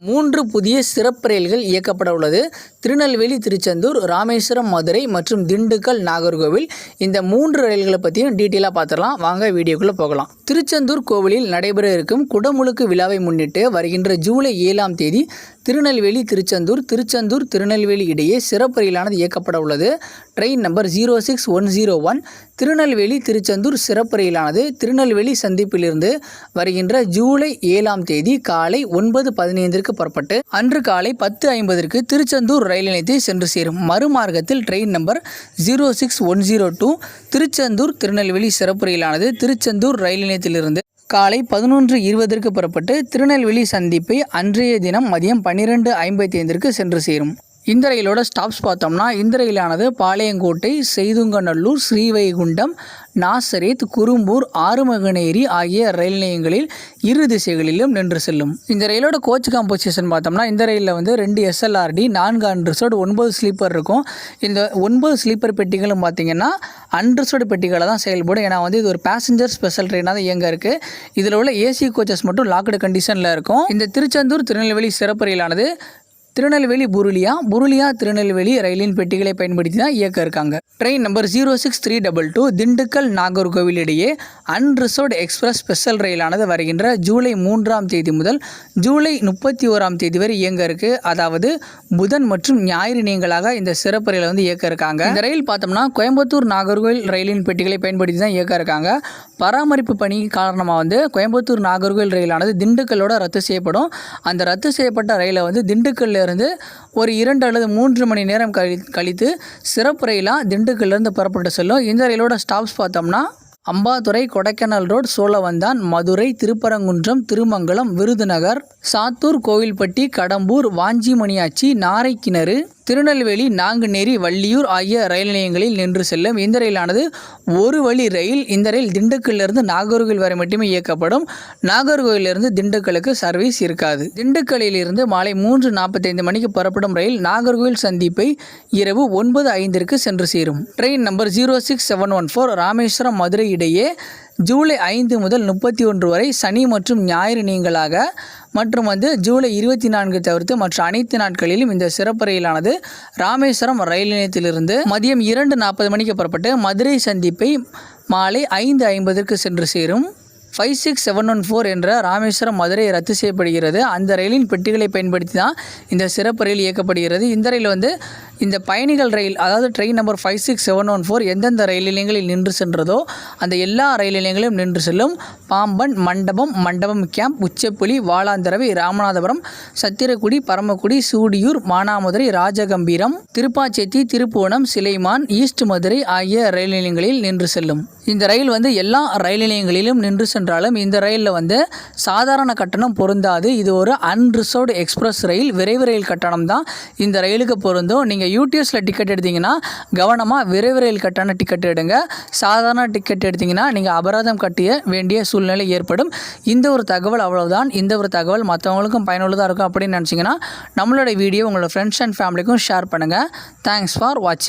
மூன்று புதிய சிறப்பு ரயில்கள் இயக்கப்பட உள்ளது. திருநெல்வேலி திருச்செந்தூர் ராமேஸ்வரம் மதுரை மற்றும் திண்டுக்கல் நாகர்கோவில். இந்த மூன்று ரயில்களை பற்றியும் டீட்டெயிலாக பார்த்துடலாம். வாங்க வீடியோக்குள்ளே போகலாம். திருச்செந்தூர் கோவிலில் நடைபெற இருக்கும் குடமுழுக்கு விழாவை முன்னிட்டு வருகின்ற ஜூலை ஏழாம் தேதி திருநெல்வேலி திருச்செந்தூர் திருச்செந்தூர் திருநெல்வேலி இடையே சிறப்பு ரயிலானது இயக்கப்பட உள்ளது. Train number zero six one zero one. Tirunelveli Tiruchendur சிறப்பு ரயிலானது திருநெல்வேலி சந்திப்பிலிருந்து வருகின்ற ஜூலை ஏழாம் தேதி காலை ஒன்பது பதினைந்திற்கு புறப்பட்டு அன்று காலை பத்து ஐம்பதற்கு திருச்செந்தூர் ரயில் நிலையத்தை சென்று சேரும். மறுமார்க்கத்தில் train number zero six one zero two. Tiruchendur Tirunelveli சிறப்பு ரயிலானது திருச்செந்தூர் ரயில் நிலையத்திலிருந்து காலை பதினொன்று இருபதற்கு புறப்பட்டு திருநெல்வேலி சந்திப்பை அன்றைய தினம் மதியம் பன்னிரெண்டு ஐம்பத்தி ஐந்திற்கு சென்று சேரும். இந்த ரயிலோட ஸ்டாப்ஸ் பார்த்தோம்னா இந்த ரயிலானது பாளையங்கோட்டை செய்துங்கநல்லூர் ஸ்ரீவைகுண்டம் நாசரேத் குரும்பூர் ஆறுமகனேரி ஆகிய ரயில் நிலையங்களில் இரு திசைகளிலும் நின்று செல்லும். இந்த ரயிலோட கோச் காம்போசிஷன் பார்த்தோம்னா இந்த ரயிலில் வந்து ரெண்டு எஸ்எல்ஆர்டி நான்கு அன்ரிசர்டு ஒன்பது ஸ்லீப்பர் இருக்கும். இந்த ஒன்பது ஸ்லீப்பர் பெட்டிகளும் பார்த்தீங்கன்னா அன்ரிசர்டு பெட்டிகளை தான் செயல்படும். ஏன்னா வந்து இது ஒரு பேசஞ்சர் ஸ்பெஷல் ட்ரெயினாக தான் இயங்க இருக்குது இதில் உள்ள ஏசி கோச்சஸ் மட்டும் லாக்டு கண்டிஷனில் இருக்கும். இந்த திருச்செந்தூர் திருநெல்வேலி சிறப்பு ரயிலானது திருநெல்வேலி புருலியா புருலியா திருநெல்வேலி ரயிலின் பெட்டிகளை பயன்படுத்தி தான் இயக்க இருக்காங்க. Train number zero six three double two Dindigul Nagercoil இடையே அன்ரிசர்வ்டு எக்ஸ்பிரஸ் ஸ்பெஷல் ரயிலானது வருகின்ற ஜூலை மூன்றாம் தேதி முதல் ஜூலை முப்பத்தி ஓராம் தேதி வரை இயங்க இருக்கு. அதாவது புதன் மற்றும் ஞாயிறு நீங்களாக இந்த சிறப்பு ரயிலை வந்து இயக்க இருக்காங்க. இந்த ரயில் பார்த்தோம்னா கோயம்புத்தூர் நாகர்கோவில் ரயிலின் பெட்டிகளை பயன்படுத்தி தான் இயக்க இருக்காங்க. பராமரிப்பு பணி காரணமாக வந்து கோயம்புத்தூர் நாகர்கோவில் ரயிலானது திண்டுக்கல்லோட ரத்து செய்யப்படும். அந்த ரத்து செய்யப்பட்ட ரயிலை வந்து திண்டுக்கல்லிருந்து ஒரு இரண்டு அல்லது மூன்று மணி நேரம் கழி கழித்து சிறப்பு ரயிலாக திண்டுக்கல்லேருந்து புறப்பட்டு செல்லும். இந்த ரயிலோட ஸ்டாப்ஸ் பார்த்தோம்னா அம்பாதுரை கொடைக்கானல் ரோட் சோழவந்தான் மதுரை திருப்பரங்குன்றம் திருமங்கலம் விருதுநகர் சாத்தூர் கோவில்பட்டி கடம்பூர் வாஞ்சிமணியாச்சி நாரைக்கிணறு திருநெல்வேலி நாங்குநேரி வள்ளியூர் ஆகிய ரயில் நிலையங்களில் நின்று செல்லும் இந்த ரயிலானது ஒரு வழி ரயில். இந்த ரயில் திண்டுக்கல்லிருந்து நாகர்கோவில் வரை மட்டுமே இயக்கப்படும். நாகர்கோவிலிருந்து திண்டுக்கலுக்கு சர்வீஸ் இருக்காது. திண்டுக்கல்லிலிருந்து மாலை மூன்று நாற்பத்தைந்து மணிக்கு புறப்படும் ரயில் நாகர்கோவில் சந்திப்பை இரவு ஒன்பது ஐந்திற்கு சென்று சேரும். Train number zero six seven one four Rameswaram Madurai இடையே ஜூலை ஐந்து முதல் முப்பத்தி ஒன்று வரை சனி மற்றும் ஞாயிறு நீங்களாக மற்றும் வந்து ஜூலை இருபத்தி நான்கு தவிர்த்து மற்ற அனைத்து நாட்களிலும் இந்த சிறப்பு ரயிலானது ராமேஸ்வரம் ரயில் நிலையத்திலிருந்து மதியம் இரண்டு நாற்பது மணிக்கு புறப்பட்டு மதுரை சந்திப்பை மாலை ஐந்து ஐம்பதற்கு சென்று சேரும். Five six seven one four என்ற ராமேஸ்வரம் மதுரை ரத்து செய்யப்படுகிறது. அந்த ரயிலின் பெட்டிகளை பயன்படுத்தி தான் இந்த சிறப்பு ரயில் இயக்கப்படுகிறது. இந்த ரயில் வந்து இந்த பயணிகள் ரயில் அதாவது train number five six seven one four எந்தெந்த ரயில் நிலையங்களில் நின்று சென்றதோ அந்த எல்லா ரயில் நிலையங்களிலும் நின்று செல்லும் பாம்பன் மண்டபம் மண்டபம் கேம்ப் உச்சப்புலி வாளாந்தரவை ராமநாதபுரம் சத்திரக்குடி பரமக்குடி சூடியூர் மானாமதுரை ராஜகம்பீரம் திருப்பாச்சேத்தி திருப்புவனம் சிலைமான் ஈஸ்ட் மதுரை ஆகிய ரயில் நிலையங்களில் நின்று செல்லும். இந்த ரயில் வந்து எல்லா ரயில் நிலையங்களிலும் நின்று சென்றாலும் இந்த ரயிலில் வந்து சாதாரண கட்டணம் பொருந்தாது. இது ஒரு அன்ரிசர்வ்டு எக்ஸ்பிரஸ் ரயில். விரைவு ரயில் கட்டணம் தான் இந்த ரயிலுக்கு பொருந்தும். நீங்கள் யூடிஎஸில் டிக்கெட் எடுத்தீங்கன்னா கவனமாக விரைவு ரயில் கட்டண டிக்கெட் எடுங்க. சாதாரண டிக்கெட் எடுத்தீங்கன்னா நீங்கள் அபராதம் கட்டிய வேண்டிய சூழ்நிலை ஏற்படும். இந்த ஒரு தகவல் அவ்வளவுதான். இந்த ஒரு தகவல் மற்றவங்களுக்கும் பயனுள்ளதாக இருக்கும் அப்படின்னு நினச்சிங்கன்னா நம்மளோட வீடியோ உங்களோட ஃப்ரெண்ட்ஸ் அண்ட் ஃபேமிலிக்கும் ஷேர் பண்ணுங்கள் தேங்க்ஸ் ஃபார் வாட்சிங்